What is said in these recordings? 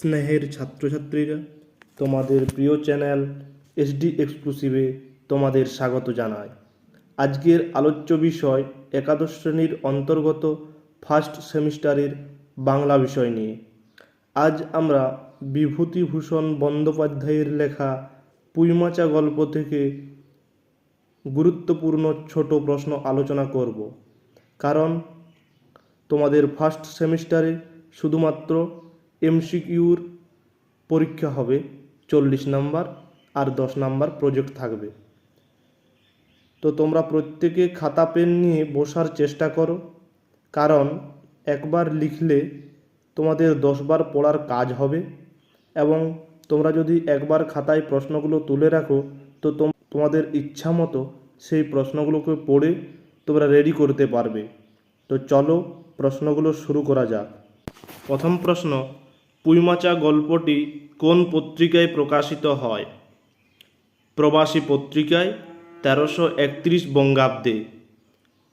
স্নেহের ছাত্রছাত্রীরা, তোমাদের প্রিয় চ্যানেল এসডি এক্সক্লুসিভে তোমাদের স্বাগত জানায়। আজকের আলোচ্য বিষয় একাদশ শ্রেণির অন্তর্গত ফার্স্ট সেমিস্টারের বাংলা বিষয় নিয়ে। আজ আমরা বিভূতিভূষণ বন্দ্যোপাধ্যায়ের লেখা পুইমাচা গল্প থেকে গুরুত্বপূর্ণ ছোট প্রশ্ন আলোচনা করব। কারণ তোমাদের ফার্স্ট সেমিস্টারে শুধুমাত্র এমসিকিউর পরীক্ষা হবে চল্লিশ নাম্বার আর দশ নাম্বার প্রজেক্ট থাকবে। তো তোমরা প্রত্যেকে খাতা, পেন নিয়ে বসার চেষ্টা করো, কারণ একবার লিখলে তোমাদের দশবার পড়ার কাজ হবে এবং তোমরা যদি একবার খাতায় প্রশ্নগুলো তুলে রাখো, তো তোম- তোমাদের ইচ্ছা মতো সেই প্রশ্নগুলোকে পড়ে তোমরা রেডি করতে পারবে। তো চলো প্রশ্নগুলো শুরু করা যাক। প্রথম প্রশ্ন পুইমাচা গল্পটি কোন পত্রিকায় প্রকাশিত হয়? প্রবাসী পত্রিকায় তেরোশো একত্রিশ বঙ্গাব্দে।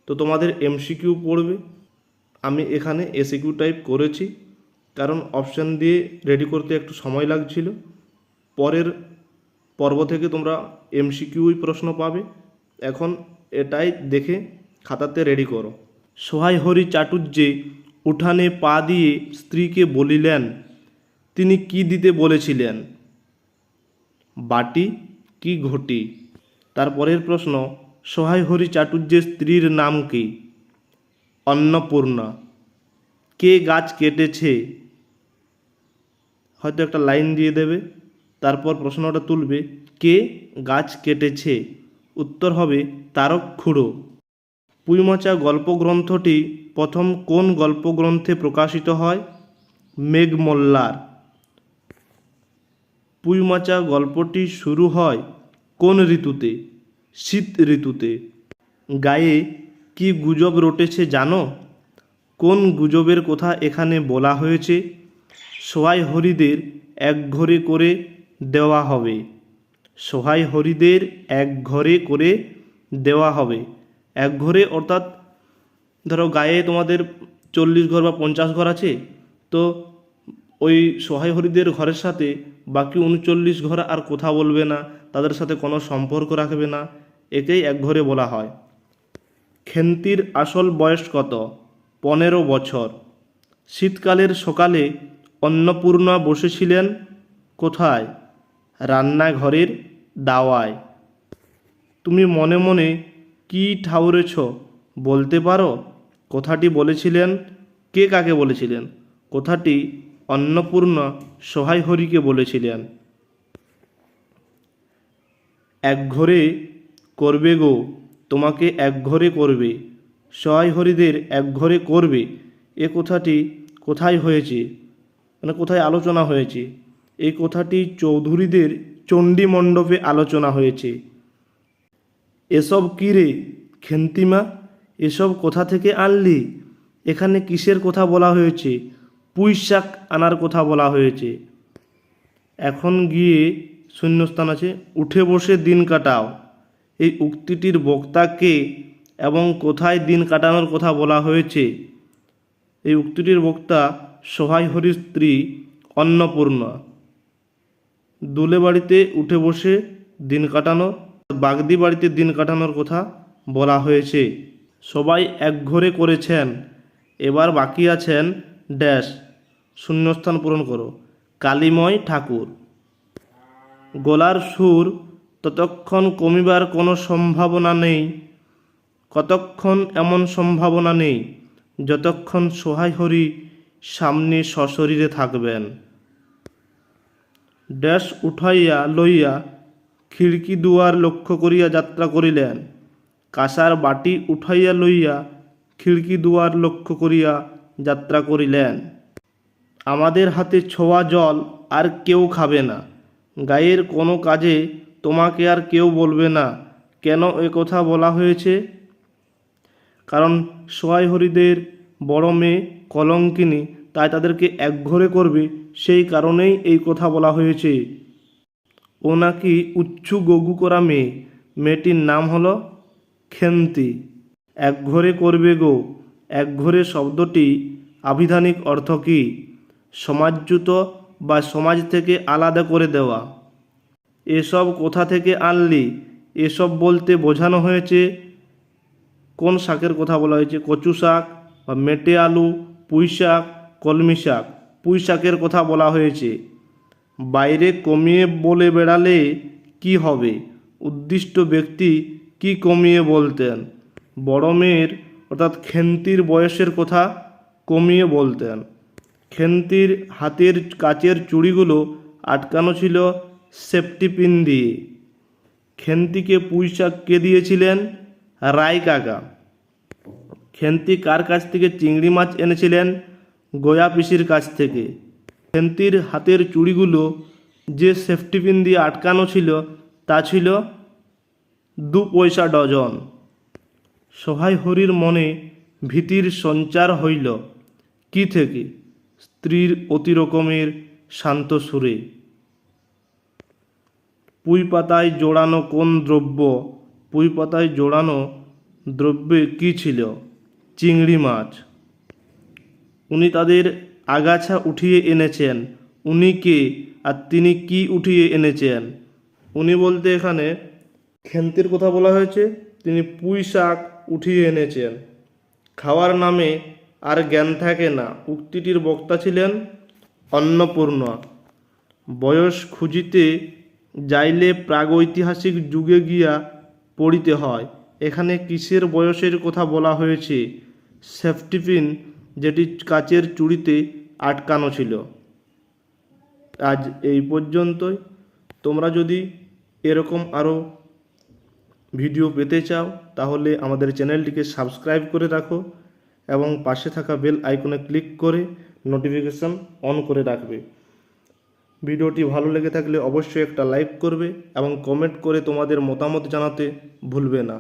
তো তোমাদের এমসিকিউ পড়বে। আমি এখানে এসিকিউ টাইপ করেছি, কারণ অপশান দিয়ে রেডি করতে একটু সময় লাগছিল। পরের পর্ব থেকে তোমরা এমসিকিউই প্রশ্ন পাবে। এখন এটাই দেখে খাতাতে রেডি করো। সোহাই হরি চাটুর্যে উঠানে পা দিয়ে স্ত্রীকে বলিলেন তিনি কি দিতে বলেছিলেন? বাটি কি ঘটি? তারপরের প্রশ্ন সোহাই হরি চাটুর্যের স্ত্রীর নাম কি? অন্নপূর্ণা। কে গাছ কেটেছে? হয়তো একটা লাইন দিয়ে দেবে। তারপর প্রশ্নটা তুলবে, কে গাছ কেটেছে? উত্তর হবে তারক খুঁড়ো। পুইমাচা গল্পগ্রন্থটি প্রথম কোন গল্পগ্রন্থে প্রকাশিত হয়? মেঘমল্লার। পুইমাচা গল্পটি শুরু হয় কোন ঋতুতে? শীত ঋতুতে। গায়ে কি গুজব রটেছে জানো? কোন গুজবের কথা এখানে বলা হয়েছে? সোহাই হরিদের এক ঘরে করে দেওয়া হবে। সোহাই হরিদের এক ঘরে করে দেওয়া হবে। এক ঘরে অর্থাৎ ধরো গায়ে তোমাদের চল্লিশ ঘর বা পঞ্চাশ ঘর আছে, তো ওই সহায় হরিদের ঘরের সাথে বাকি উনচল্লিশ ঘর আর কথা বলবে না, তাদের সাথে কোনো সম্পর্ক রাখবে না, একেই এক ঘরে বলা হয়। খেন্তির আসল বয়স কত? পনেরো বছর। শীতকালের সকালে অন্নপূর্ণা বসেছিলেন কোথায়? রান্নাঘরের দাওয়ায়। তুমি মনে মনে কি ঠাউরেছ, বলতে পারো? কথাটি বলেছিলেন কে কাকে বলেছিলেন? কথাটি অন্নপূর্ণা সহায় হরিকে বলেছিলেন, এক ঘরে করবে গো, তোমাকে এক ঘরে করবে সহায় হরিদের এক ঘরে করবে, এ কথাটি কোথায় হয়েছে? মানে কোথায় আলোচনা হয়েছে? এই কথাটি চৌধুরীদের চণ্ডী মণ্ডপে আলোচনা হয়েছে। এসব কী রে খেন্তিমা? এসব কোথা থেকে আনলি? এখানে কিসের কথা বলা হয়েছে? পুঁই শাক আনার কথা বলা হয়েছে। এখন গিয়ে শূন্যস্থান আছে, উঠে বসে দিন কাটাও। এই উক্তিটির বক্তাকে এবং কোথায় দিন কাটানোর কথা বলা হয়েছে? এই উক্তিটির বক্তা সহায় হরির স্ত্রী অন্নপূর্ণা। দুলে বাড়িতে উঠে বসে দিন কাটানো, বাগদি বাড়িতে দিন কাটানোর কথা বলা হয়েছে। সবাই এক ঘরে করেছেন, এবার বাকি আছেন ড্যাশ। শূন্যস্থান পূরণ করো। কালিময় ঠাকুর। গলার সুর, ততক্ষণ কমিবার কোনো সম্ভাবনা নেই, কতক্ষণ এমন সম্ভাবনা নেই, যতক্ষণ সহায় হরি সামনে সশরীরে থাকবেন। ড্যাশ উঠাইয়া লইয়া খিড়কি দুয়ার লক্ষ্য করিয়া যাত্রা করিলেন। কাঁসার বাটি উঠাইয়া লইয়া খিড়কি দুয়ার লক্ষ্য করিয়া যাত্রা করিলেন। আমাদের হাতে ছোঁয়া জল আর কেউ খাবে না। গায়ের কোনো কাজে তোমাকে আর কেউ বলবে না, কেন এ কথা বলা হয়েছে? কারণ সোহাই হরিদের বড় মেয়ে কলঙ্কিনী তাই তাদেরকে একঘরে করবে, সেই কারণেই এই কথা বলা হয়েছে। ও নাকি উচ্চু গগু করা মেয়ে, মেয়েটির নাম হলো খেন্তি। একঘরে করবে গো, একঘরে শব্দটি আবিধানিক অর্থ কী? সমাজচ্যুত বা সমাজ থেকে আলাদা করে দেওয়া। এসব কোথা থেকে আনলি? এসব বলতে বোঝানো হয়েছে কোন শাকের কথা বলা হয়েছে? কচু শাক বা মেটে আলু, পুঁই শাক, কলমি শাক। পুঁই শাকের কথা বলা হয়েছে। বাইরে কমিয়ে বলে বেড়ালে কি হবে? উদ্দিষ্ট ব্যক্তি কি কমিয়ে বলতেন? বড় মেয়ের, অর্থাৎ খেন্তির বয়সের কথা কমিয়ে বলতেন। খেন্তির হাতের কাচের চুড়িগুলো আটকানো ছিল সেফটি পিন দিয়ে। খেন্তিকে পুঁইশাক কে দিয়েছিলেন? রায় কাকা। খেন্তি কার কাছ থেকে চিংড়ি মাছ এনেছিলেন? গয়া পিসির কাছ থেকে। খেন্তির হাতের চুড়িগুলো যে সেফটি পিন দিয়ে আটকানো ছিল, তা ছিল দু পয়সা ডজন। সহায় হরির মনে ভীতির সঞ্চার হইল। কি থেকে? স্ত্রীর অতিরকমের শান্ত সুরে। পুঁই পাতায় জোড়ানো কোন দ্রব্য, পুঁই পাতায় জোড়ানো দ্রব্যে কী ছিল? চিংড়ি মাছ। উনি তাদের আগাছা উঠিয়ে এনেছেন। উনি কে আর তিনি কি উঠিয়ে এনেছেন? উনি বলতে এখানে খেন্তির কথা বলা হয়েছে। তিনি পুঁই শাক উঠিয়ে এনেছেন। খাওয়ার নামে আর জ্ঞান থাকে না। উক্তিটির বক্তা ছিলেন অন্নপূর্ণা। বয়স খুঁজিতে যাইলে প্রাগৈতিহাসিক যুগে গিয়া পড়িতে হয়। এখানে কিসের বয়সের কথা বলা হয়েছে? সেফটিপিন যেটি কাচের চুড়িতে আটকানো ছিল। আজ এই পর্যন্তই। তোমরা যদি এরকম আরও ভিডিও পেতে চাও, তাহলে আমাদের চ্যানেলটিকে সাবস্ক্রাইব করে রাখো। এবং পাশে থাকা বেল আইকনে ক্লিক করে নোটিফিকেশান অন করে রাখবে। ভিডিওটি ভালো লেগে থাকলে অবশ্যই একটা লাইক করবে এবং কমেন্ট করে তোমাদের মতামত জানাতে ভুলবে না।